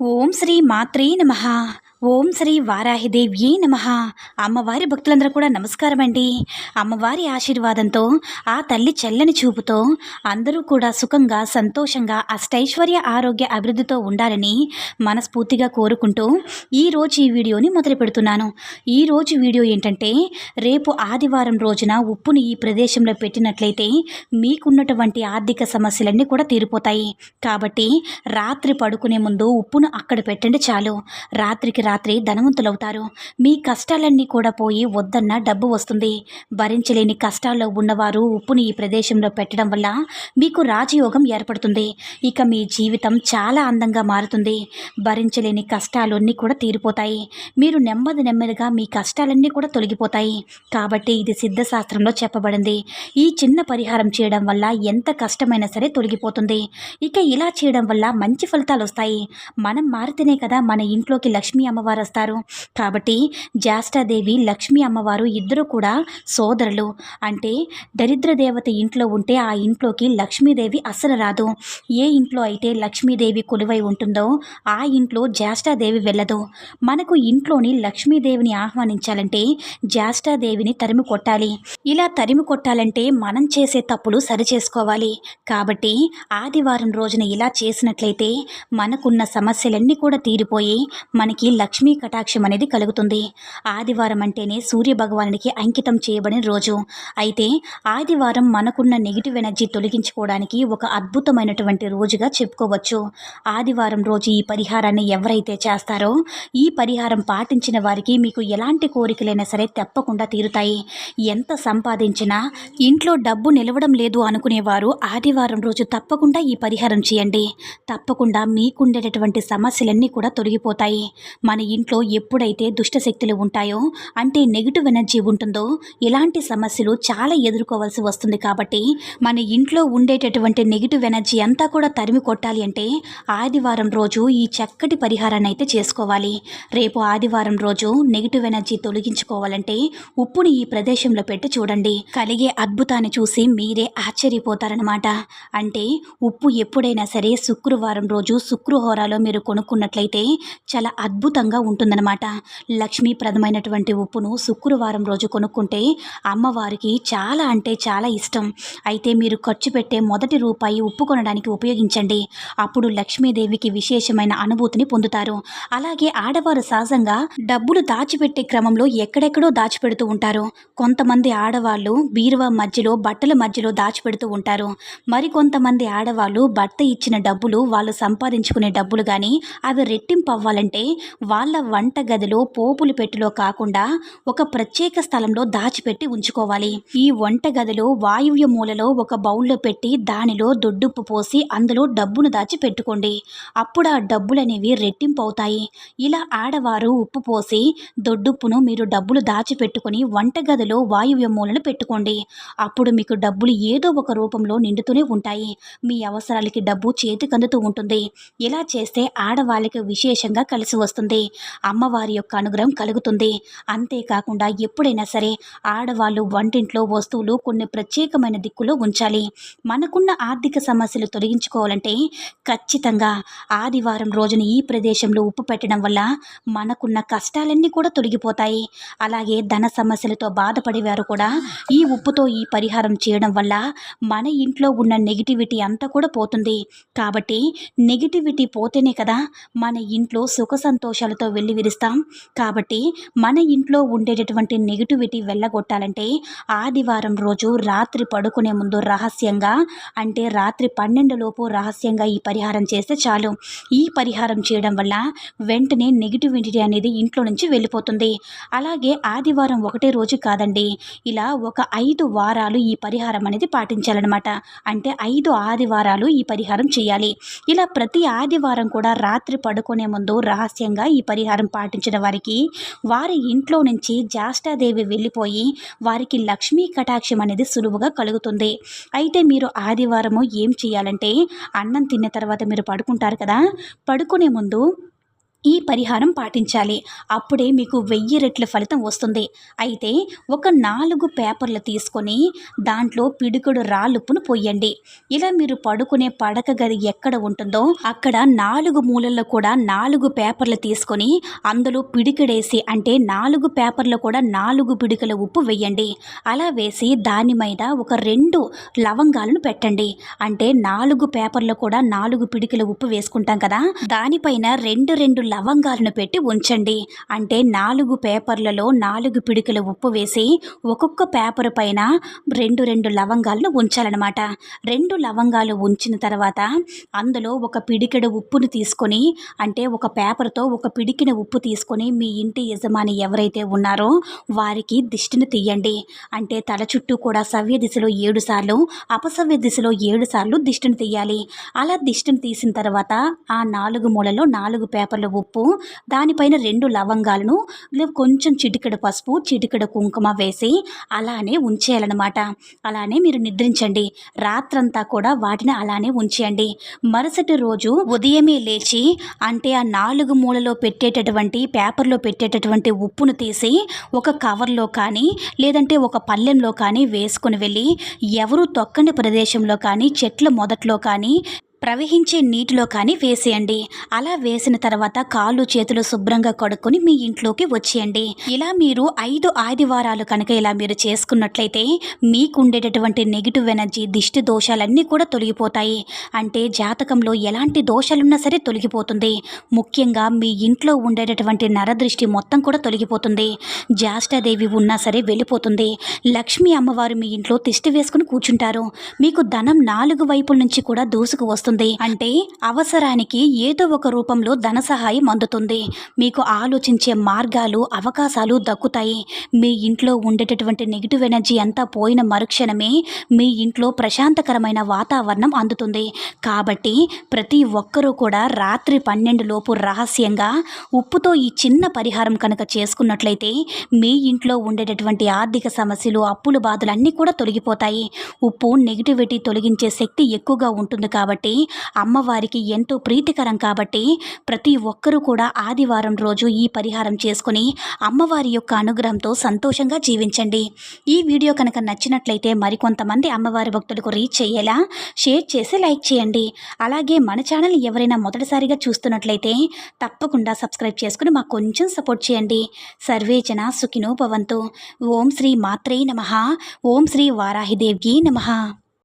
ఓం శ్రీ మాత్రే నమ. ఓం శ్రీ వారాహిదేవ్యే నమ. అమ్మవారి భక్తులందరూ కూడా నమస్కారం అండి అమ్మవారి ఆశీర్వాదంతో ఆ తల్లి చెల్లని చూపుతో అందరూ కూడా సుఖంగా సంతోషంగా అష్టైశ్వర్య ఆరోగ్య అభివృద్ధితో ఉండాలని మనస్ఫూర్తిగా కోరుకుంటూ ఈరోజు ఈ వీడియోని మొదలు పెడుతున్నాను. ఈరోజు వీడియో ఏంటంటే రేపు ఆదివారం రోజున ఉప్పుని ఈ ప్రదేశంలో పెట్టినట్లయితే మీకున్నటువంటి ఆర్థిక సమస్యలన్నీ కూడా తీరిపోతాయి. కాబట్టి రాత్రి పడుకునే ముందు ఉప్పును అక్కడ పెట్టండి చాలు. రాత్రికి రాత్రి ధనవంతులవుతారు. మీ కష్టాలన్నీ కూడా పోయి వద్దన్న డబ్బు వస్తుంది. భరించలేని కష్టాల్లో ఉన్నవారు ఉప్పుని ఈ ప్రదేశంలో పెట్టడం వల్ల మీకు రాజయోగం ఏర్పడుతుంది. ఇక మీ జీవితం చాలా అందంగా మారుతుంది. భరించలేని కష్టాలన్నీ కూడా తీరిపోతాయి. మీరు నెమ్మది నెమ్మదిగా మీ కష్టాలన్నీ కూడా తొలగిపోతాయి. కాబట్టి ఇది సిద్ధశాస్త్రంలో చెప్పబడింది. ఈ చిన్న పరిహారం చేయడం వల్ల ఎంత కష్టమైనా సరే తొలగిపోతుంది. ఇక ఇలా చేయడం వల్ల మంచి ఫలితాలు వస్తాయి. మనం మారితేనే కదా మన ఇంట్లోకి లక్ష్మీ అమ్మవారు వస్తారు కాబట్టి జ్యేష్ఠాదేవి లక్ష్మీ అమ్మవారు ఇద్దరు కూడా సోదరులు. అంటే దరిద్ర దేవత ఇంట్లో ఉంటే ఆ ఇంట్లోకి లక్ష్మీదేవి అస్సలు రాదు. ఏ ఇంట్లో అయితే లక్ష్మీదేవి కొలువై ఉంటుందో ఆ ఇంట్లో జ్యేష్ఠాదేవి వెళ్ళదు. మనకు ఇంట్లోని లక్ష్మీదేవిని ఆహ్వానించాలంటే జ్యేష్ఠాదేవిని తరిమి కొట్టాలి. ఇలా తరిమి కొట్టాలంటే మనం చేసే తప్పులు సరిచేసుకోవాలి. కాబట్టి ఆదివారం రోజున ఇలా చేసినట్లయితే మనకున్న సమస్యలన్నీ కూడా తీరిపోయి మనకి లక్ష్మీ కటాక్షం అనేది కలుగుతుంది. ఆదివారం అంటేనే సూర్య భగవానుడికి అంకితం చేయబడిన రోజు. అయితే ఆదివారం మనకున్న నెగిటివ్ ఎనర్జీ తొలగించుకోవడానికి ఒక అద్భుతమైనటువంటి రోజుగా చెప్పుకోవచ్చు. ఆదివారం రోజు ఈ పరిహారాన్ని ఎవరైతే చేస్తారో ఈ పరిహారం పాటించిన వారికి మీకు ఎలాంటి కోరికలైనా సరే తప్పకుండా తీరుతాయి. ఎంత సంపాదించినా ఇంట్లో డబ్బు నిలవడం లేదు అనుకునేవారు ఆదివారం రోజు తప్పకుండా ఈ పరిహారం చేయండి. తప్పకుండా మీకుండేటటువంటి సమస్యలన్నీ కూడా తొలగిపోతాయి. మన ఇంట్లో ఎప్పుడైతే దుష్ట శక్తులు ఉంటాయో అంటే నెగిటివ్ ఎనర్జీ ఉంటుందో ఇలాంటి సమస్యలు చాలా ఎదుర్కోవాల్సి వస్తుంది కాబట్టి మన ఇంట్లో ఉండేటటువంటి నెగిటివ్ ఎనర్జీ అంతా కూడా తరిమి కొట్టాలి అంటే ఆదివారం రోజు ఈ చక్కటి పరిహారాన్ని అయితే చేసుకోవాలి. రేపు ఆదివారం రోజు నెగిటివ్ ఎనర్జీ తొలగించుకోవాలంటే ఉప్పుని ఈ ప్రదేశంలో పెట్టి చూడండి. కలిగే అద్భుతాన్ని చూసి మీరే ఆశ్చర్యపోతారనమాట అంటే ఉప్పు ఎప్పుడైనా సరే శుక్రవారం రోజు శుక్రహోరాలో మీరు కొనుక్కున్నట్లయితే చాలా అద్భుతంగా ఉంటుందన్నమాట. లక్ష్మీప్రదమైనటువంటి ఉప్పును శుక్రవారం రోజు కొనుక్కుంటే అమ్మవారికి చాలా అంటే చాలా ఇష్టం. అయితే మీరు ఖర్చు పెట్టే మొదటి రూపాయి ఉప్పు కొనడానికి ఉపయోగించండి. అప్పుడు లక్ష్మీదేవికి విశేషమైన అనుభూతిని పొందుతారు. అలాగే ఆడవారు సహజంగా డబ్బులు దాచిపెట్టే క్రమంలో ఎక్కడెక్కడో దాచిపెడుతూ ఉంటారు. కొంతమంది ఆడవాళ్ళు బీరువా మధ్యలో బట్టల మధ్యలో దాచిపెడుతూ ఉంటారు. మరికొంతమంది ఆడవాళ్ళు భర్త ఇచ్చిన డబ్బులు వాళ్ళు సంపాదించుకునే డబ్బులు కానీ అవి రెట్టింపు అవ్వాలంటే వాళ్ళ వంట గదిలో పోపులు పెట్టులో కాకుండా ఒక ప్రత్యేక స్థలంలో దాచిపెట్టి ఉంచుకోవాలి. ఈ వంట గదిలో వాయువ్య మూలలో ఒక బౌల్లో పెట్టి దానిలో దొడ్డుప్పు పోసి అందులో డబ్బును దాచి పెట్టుకోండి. అప్పుడు ఆ డబ్బులు అనేవి రెట్టింపు అవుతాయి ఇలా ఆడవారు ఉప్పు పోసి దొడ్డుప్పును మీరు డబ్బులు దాచిపెట్టుకుని వంటగదిలో వాయువ్య మూలను పెట్టుకోండి. అప్పుడు మీకు డబ్బులు ఏదో ఒక రూపంలో నిండుతూనే ఉంటాయి. మీ అవసరాలకి డబ్బు చేతికందుతూ ఉంటుంది. ఇలా చేస్తే ఆడవాళ్ళకి విశేషంగా కలిసి వస్తుంది. అమ్మవారి యొక్క అనుగ్రహం కలుగుతుంది. అంతేకాకుండా ఎప్పుడైనా సరే ఆడవాళ్ళు వంటింట్లో వస్తువులు కొన్ని ప్రత్యేకమైన దిక్కులో ఉంచాలి. మనకున్న ఆర్థిక సమస్యలు తొలగించుకోవాలంటే ఖచ్చితంగా ఆదివారం రోజున ఈ ప్రదేశంలో ఉప్పు పెట్టడం వల్ల మనకున్న కష్టాలన్నీ కూడా తొలగిపోతాయి. అలాగే ధన సమస్యలతో బాధపడేవారు కూడా ఈ ఉప్పుతో ఈ పరిహారం చేయడం వల్ల మన ఇంట్లో ఉన్న నెగిటివిటీ అంతా కూడా పోతుంది. కాబట్టి నెగిటివిటీ పోతేనే కదా మన ఇంట్లో సుఖ సంతోషాలు దీపాలతో వెళ్ళి విరుస్తాం. కాబట్టి మన ఇంట్లో ఉండేటటువంటి నెగిటివిటీ వెళ్ళగొట్టాలంటే ఆదివారం రోజు రాత్రి పడుకునే ముందు రహస్యంగా అంటే రాత్రి పన్నెండు లోపు రహస్యంగా ఈ పరిహారం చేస్తే చాలు. ఈ పరిహారం చేయడం వల్ల వెంటనే నెగిటివిటీ అనేది ఇంట్లో నుంచి వెళ్ళిపోతుంది. అలాగే ఆదివారం ఒకటే రోజు కాదండి ఇలా ఒక ఐదు వారాలు ఈ పరిహారం అనేది పాటించాలన్నమాట. అంటే ఐదు ఆదివారాలు ఈ పరిహారం చేయాలి. ఇలా ప్రతి ఆదివారం కూడా రాత్రి పడుకునే ముందు రహస్యంగా ఈ ఈ పరిహారం పాటించిన వారికి వారి ఇంట్లో నుంచి జాష్టాదేవి వెళ్ళిపోయి వారికి లక్ష్మీ కటాక్షం అనేది సులువుగా కలుగుతుంది. అయితే మీరు ఆదివారము ఏం చేయాలంటే అన్నం తిన్న తర్వాత మీరు పడుకుంటారు కదా? పడుకునే ముందు ఈ పరిహారం పాటించాలి. అప్పుడే మీకు వెయ్యి రెట్ల ఫలితం వస్తుంది. అయితే ఒక నాలుగు పేపర్లు తీసుకొని దాంట్లో పిడుగుడు రాళ్ళుప్పును పోయండి. ఇలా మీరు పడుకునే పడక గది ఎక్కడ ఉంటుందో అక్కడ నాలుగు మూలల్లో కూడా నాలుగు పేపర్లు తీసుకొని అందులో పిడికిడేసి అంటే నాలుగు పేపర్లు కూడా నాలుగు పిడికల ఉప్పు వేయండి. అలా వేసి దాని మీద ఒక రెండు లవంగాలను పెట్టండి. అంటే నాలుగు పేపర్లు కూడా నాలుగు పిడికల ఉప్పు వేసుకుంటాం కదా? దానిపైన రెండు రెండు లవంగాలను పెట్టి ఉంచండి. అంటే నాలుగు పేపర్లలో నాలుగు పిడికల ఉప్పు వేసి ఒక్కొక్క పేపర్ పైన రెండు రెండు లవంగాలను ఉంచాలన్నమాట. రెండు లవంగాలు ఉంచిన తర్వాత అందులో ఒక పిడికెడు ఉప్పును తీసుకొని అంటే ఒక పేపర్తో ఒక పిడికిన ఉప్పు తీసుకొని మీ ఇంటి యజమాని ఎవరైతే ఉన్నారో వారికి దిష్టిని తీయండి. అంటే తల చుట్టూ కూడా సవ్య దిశలో ఏడు సార్లు అపసవ్య దిశలో ఏడు సార్లు దిష్టిని తీయాలి. అలా దిష్టిని తీసిన తర్వాత ఆ నాలుగు మూలలో నాలుగు పేపర్లు ఉప్పు దానిపైన రెండు లవంగాలను కొంచెం చిటికడ పసుపు చిటికడ కుంకుమ వేసి అలానే ఉంచేయాలన్నమాట. అలానే మీరు నిద్రించండి. రాత్రంతా కూడా వాటిని అలానే ఉంచేయండి. మరుసటి రోజు ఉదయమే లేచి అంటే ఆ నాలుగు మూలలో పెట్టేటటువంటి పేపర్లో పెట్టేటటువంటి ఉప్పును తీసి ఒక కవర్లో కానీ లేదంటే ఒక పళ్ళెంలో కానీ వేసుకుని వెళ్ళి ఎవరు తొక్కని ప్రదేశంలో కానీ చెట్ల మొదట్లో కానీ ప్రవహించే నీటిలో కానీ వేసేయండి. అలా వేసిన తర్వాత కాళ్ళు చేతులు శుభ్రంగా కడుక్కొని మీ ఇంట్లోకి వచ్చేయండి. ఇలా మీరు ఐదు ఆదివారాలు కనుక ఇలా మీరు చేసుకున్నట్లయితే మీకు ఉండేటటువంటి నెగిటివ్ ఎనర్జీ దిష్టి దోషాలన్నీ కూడా తొలగిపోతాయి. అంటే జాతకంలో ఎలాంటి దోషాలున్నా సరే తొలగిపోతుంది. ముఖ్యంగా మీ ఇంట్లో ఉండేటటువంటి నరదృష్టి మొత్తం కూడా తొలగిపోతుంది. జాష్టాదేవి ఉన్నా సరే వెళ్ళిపోతుంది. లక్ష్మీ అమ్మవారు మీ ఇంట్లో తిష్టి వేసుకుని కూర్చుంటారు. మీకు ధనం నాలుగు వైపుల నుంచి కూడా దూసుకు వస్తుంది. అంటే అవసరానికి ఏదో ఒక రూపంలో ధన సహాయం అందుతుంది. మీకు ఆలోచించే మార్గాలు అవకాశాలు దక్కుతాయి. మీ ఇంట్లో ఉండేటటువంటి నెగిటివ్ ఎనర్జీ అంతా పోయిన మరుక్షణమే మీ ఇంట్లో ప్రశాంతకరమైన వాతావరణం అందుతుంది. కాబట్టి ప్రతి ఒక్కరూ కూడా రాత్రి పన్నెండు లోపు రహస్యంగా ఉప్పుతో ఈ చిన్న పరిహారం కనుక చేసుకున్నట్లయితే మీ ఇంట్లో ఉండేటటువంటి ఆర్థిక సమస్యలు అప్పుల బాధలు అన్నీ కూడా తొలగిపోతాయి. ఉప్పు నెగిటివిటీ తొలగించే శక్తి ఎక్కువగా ఉంటుంది కాబట్టి అమ్మవారికి ఎంతో ప్రీతికరం కాబట్టి ప్రతి ఒక్కరూ కూడా ఆదివారం రోజు ఈ పరిహారం చేసుకుని అమ్మవారి యొక్క అనుగ్రహంతో సంతోషంగా జీవించండి. ఈ వీడియో కనుక నచ్చినట్లయితే మరికొంతమంది అమ్మవారి భక్తులకు రీచ్ అయ్యేలా షేర్ చేసి లైక్ చేయండి. అలాగే మన ఛానల్ ఎవరైనా మొదటిసారిగా చూస్తున్నట్లయితే తప్పకుండా సబ్స్క్రైబ్ చేసుకుని మాకు కొంచెం సపోర్ట్ చేయండి. సర్వేజన సుఖినో భవంతు. ఓం శ్రీ మాత్రే నమ. ఓం శ్రీ వారాహిదేవ్యే నమ.